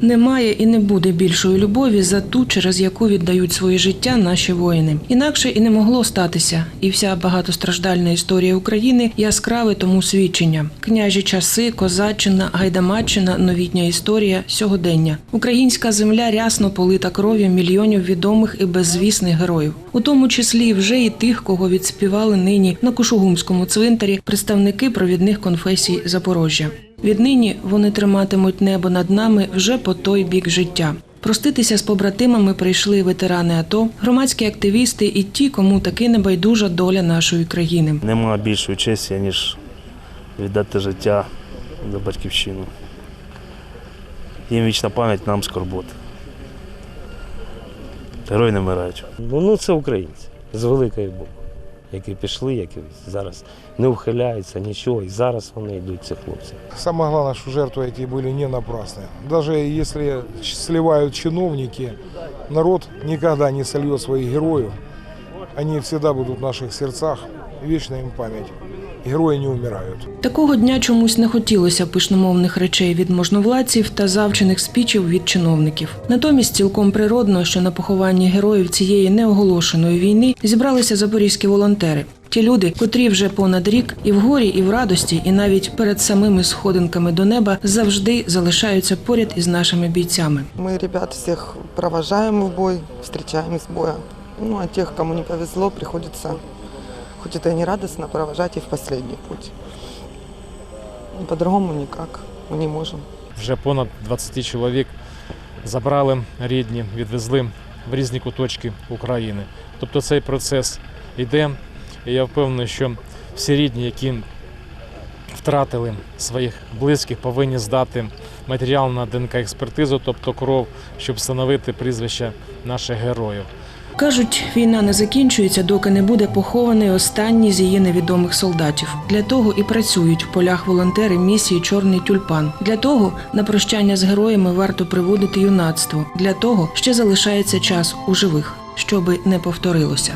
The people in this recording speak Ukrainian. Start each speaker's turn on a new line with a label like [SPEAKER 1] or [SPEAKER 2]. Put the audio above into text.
[SPEAKER 1] Немає і не буде більшої любові за ту, через яку віддають своє життя наші воїни. Інакше і не могло статися. І вся багатостраждальна історія України яскраве тому свідчення: княжі часи, козаччина, гайдамаччина, новітня історія, сьогодення. Українська земля рясно полита кров'ю мільйонів відомих і беззвісних героїв, у тому числі вже і тих, кого відспівали нині на Кушугумському цвинтарі представники провідних конфесій Запорожжя. Віднині вони триматимуть небо над нами вже по той бік життя. Проститися з побратимами прийшли ветерани АТО, громадські активісти і ті, кому таки небайдужа доля нашої країни.
[SPEAKER 2] Нема більшої честі, ніж віддати життя за батьківщину. Їм вічна пам'ять, нам скорбота. Герої не вмирають.
[SPEAKER 3] Ну, ну це українці з великої букви, які пішли, які зараз не ухиляються, нічого. І зараз вони йдуть, ці хлопці.
[SPEAKER 4] Самое главное, что жертвы эти были не напрасны. Даже если ч- сливают чиновники, народ никогда не сольет своих героев. Они всегда будут в наших сердцах, вечная им память. Герои не умирают.
[SPEAKER 1] Такого дня чомусь не хотілося пишномовних речей від можновладців та завчених спічів від чиновників. Натомість цілком природно, що на похованні героїв цієї неоголошеної війни зібралися запорізькі волонтери. Ті люди, котрі вже понад рік і в горі, і в радості, і навіть перед самими сходинками до неба завжди залишаються поряд із нашими бійцями.
[SPEAKER 5] Мы ребят всех провожаем в бой, встречаем с боя. Ну, а тех, кому не повезло, приходится, хоть это и не радостно, провожать и в последний путь. Ну, По-другому никак, мы не можем.
[SPEAKER 6] Вже понад 20 чоловік забрали рідні, відвезли в різні куточки України. Тобто цей процес йде, і я впевнений, що всі рідні, які втратили своїх близьких, повинні здати матеріал на ДНК-експертизу, тобто кров, щоб встановити прізвища наших героїв.
[SPEAKER 1] Кажуть, війна не закінчується, доки не буде похований останній з її невідомих солдатів. Для того і працюють в полях волонтери місії Чорний тюльпан. Для того на прощання з героями варто приводити юнацтво. Для того ще залишається час у живих, щоби не повторилося.